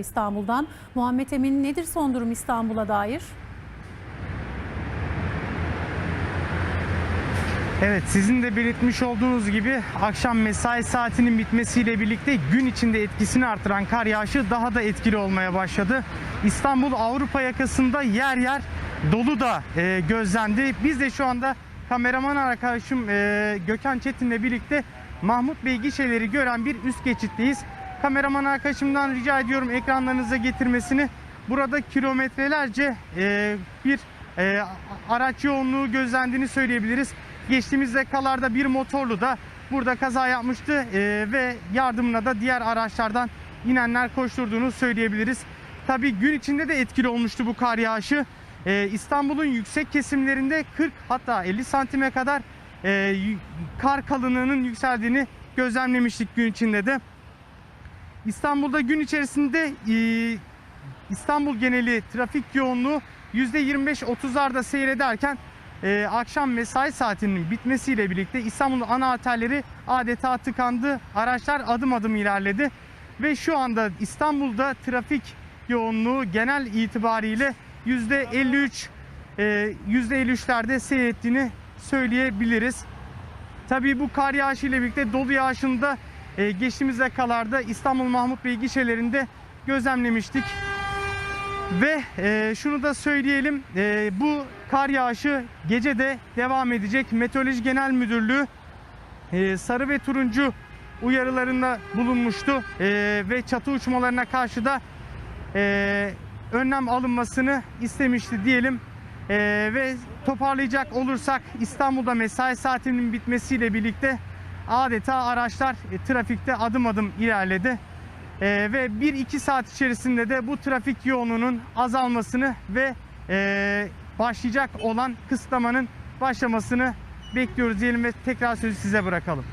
İstanbul'dan. Muhammed Emin nedir son durum İstanbul'a dair? Evet sizin de belirtmiş olduğunuz gibi akşam mesai saatinin bitmesiyle birlikte gün içinde etkisini artıran kar yağışı daha da etkili olmaya başladı. İstanbul Avrupa yakasında yer yer dolu da e, gözlendi. Biz de şu anda kameraman arkadaşım e, Gökhan Çetin'le birlikte Mahmut Bey gişeleri gören bir üst geçitteyiz. Kameraman arkadaşımdan rica ediyorum ekranlarınıza getirmesini. Burada kilometrelerce e, bir e, araç yoğunluğu gözlendiğini söyleyebiliriz. Geçtiğimiz dakikalarda bir motorlu da burada kaza yapmıştı e, ve yardımına da diğer araçlardan inenler koşturduğunu söyleyebiliriz. Tabii gün içinde de etkili olmuştu bu kar yağışı. E, İstanbul'un yüksek kesimlerinde 40 hatta 50 santime kadar e, kar kalınlığının yükseldiğini gözlemlemiştik gün içinde de. İstanbul'da gün içerisinde e, İstanbul geneli trafik yoğunluğu %25-30'larda seyrederken e, akşam mesai saatinin bitmesiyle birlikte İstanbul'un ana arterleri adeta tıkandı. Araçlar adım adım ilerledi ve şu anda İstanbul'da trafik yoğunluğu genel itibariyle %53 e, %53'lerde seyrettiğini söyleyebiliriz. Tabii bu kar yağışı ile birlikte dolu yağışında e, geçtiğimiz dakikalarda İstanbul Mahmut Bey gişelerinde gözlemlemiştik. Ve e, şunu da söyleyelim e, bu kar yağışı gece de devam edecek. Meteoroloji Genel Müdürlüğü e, sarı ve turuncu uyarılarında bulunmuştu ve çatı uçmalarına karşı da önlem alınmasını istemişti diyelim. E, ve toparlayacak olursak İstanbul'da mesai saatinin bitmesiyle birlikte adeta araçlar e, trafikte adım adım ilerledi. Ee, ve 1-2 saat içerisinde de bu trafik yoğunluğunun azalmasını ve e, başlayacak olan kısıtlamanın başlamasını bekliyoruz diyelim ve tekrar sözü size bırakalım.